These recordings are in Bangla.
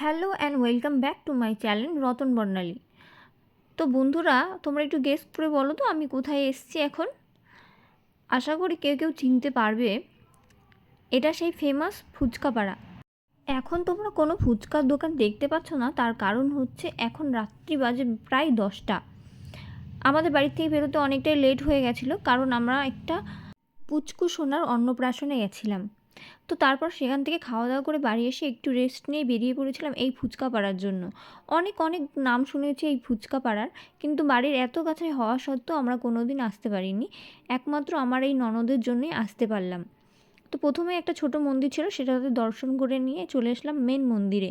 Hello and welcome back to my channel Ratan Barnali. তো বন্ধুরা, তোমরা একটু গেস করে বলো তো, আমি কোথায় এসেছি এখন? আশা করি কেউ কেউ চিনতে পারবে। এটা সেই ফেমাস ফুচকাপাড়া। এখন তোমরা কোনো ফুচকার দোকান দেখতে পাচ্ছ না, তার কারণ হচ্ছে এখন রাত্রি বাজে প্রায় দশটা। আমাদের বাড়ি থেকে বেরোতে অনেকটাই লেট হয়ে গেছিল, কারণ আমরা একটা পুচকু সোনার অন্নপ্রাশনে গেছিলাম। তো তারপর সেখান থেকে খাওয়া দাওয়া করে বাড়ি এসে একটু রেস্ট নিয়ে বেরিয়ে পড়েছিলাম এই ফুচকা পাড়ার জন্য। অনেক অনেক নাম শুনেছি এই ফুচকা পাড়ার, কিন্তু বাড়ির এত কাছে হওয়া সত্ত্বেও আমরা কোনো দিন আসতে পারিনি। একমাত্র আমার এই ননদের জন্যই আসতে পারলাম। তো প্রথমে একটা ছোট মন্দির ছিল সেটাতে দর্শন করে নিয়ে চলে আসলাম মেন মন্দিরে।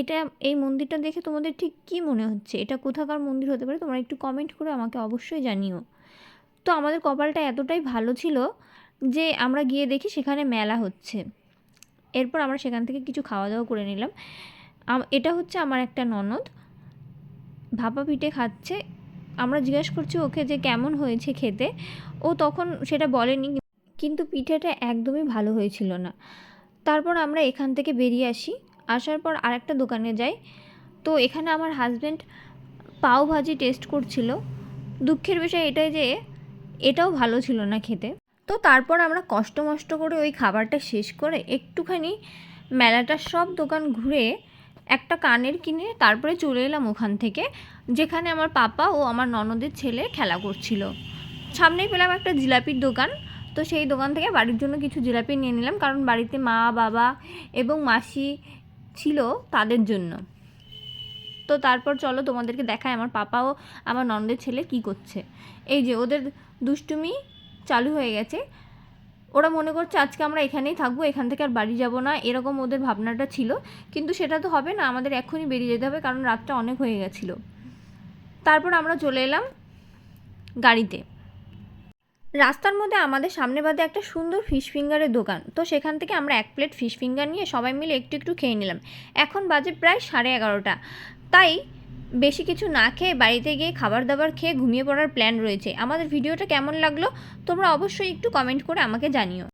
এটা, এই মন্দিরটা দেখে তোমাদের ঠিক কী মনে হচ্ছে? এটা কোথাকার মন্দির হতে পারে? তোমরা একটু কমেন্ট করে আমাকে অবশ্যই জানিও। তো আমাদের কপালটা এতটাই ভালো ছিল যে আমরা গিয়ে দেখি সেখানে মেলা হচ্ছে। এরপর আমরা সেখান থেকে কিছু খাওয়া দাওয়া করে নিলাম। এটা হচ্ছে আমার একটা ননদ। ভাপা পিঠে খাচ্ছে। আমরা জিজ্ঞেস করছি ওকে যে কেমন হয়েছে খেতে। ও তখন সেটা বলেনি, কিন্তু পিঠেটা একদমই ভালো হয়েছিল না। তারপর আমরা এখান থেকে বেরিয়ে আসি। আসার পর আরেকটা দোকানে যাই। তো এখানে আমার হাজব্যান্ড পাও ভাজি টেস্ট করছিল। দুঃখের বিষয় এটাই যে এটাও ভালো ছিল না খেতে। তো তারপর আমরা কষ্ট মষ্ট করে ওই খাবারটা শেষ করে একটুখানি মেলাটার সব দোকান ঘুরে একটা কানের কিনে তারপরে চলে এলাম ওখান থেকে, যেখানে আমার পাপা ও আমার ননদের ছেলে খেলা করছিল। সামনেই পেলাম একটা জিলাপির দোকান, তো সেই দোকান থেকে বাড়ির জন্য কিছু জিলাপি নিয়ে নিলাম, কারণ বাড়িতে মা, বাবা এবং মাসি ছিল তাদের জন্য। তো তারপর চলো তোমাদেরকে দেখায় আমার পাপা ও আমার ননদের ছেলে কি করছে। এই যে ওদের দুষ্টুমি চালু হয়ে গেছে। ওরা মনে করছে, আজকে আমরা এখানেই থাকব, এখান থেকে আর বাড়ি যাব না। এরকম ওদের ভাবনাটা ছিল। কিন্তু সেটা তো হবে না, আমাদের এখনই বেরিয়ে যেতে হবে, কারণ রাতটা অনেক হয়ে গেছিল। তারপর আমরা চলে এলাম গাড়িতে। রাস্তার মধ্যে আমাদের সামনে বাদে একটা সুন্দর ফিশ ফিঙ্গারের দোকান। তো সেখান থেকে আমরা এক প্লেট ফিশ ফিঙ্গার নিয়ে সবাই মিলে একটু একটু খেয়ে নিলাম। এখন বাজে প্রায় সাড়ে এগারোটা। তাই বেশি কিছু না খেয়ে বাড়িতে গিয়ে খাবার দাবার খেয়ে ঘুমিয়ে পড়ার প্ল্যান রয়েছে। আমাদের ভিডিওটা কেমন লাগল তোমরা অবশ্যই একটু কমেন্ট করে আমাকে জানিও।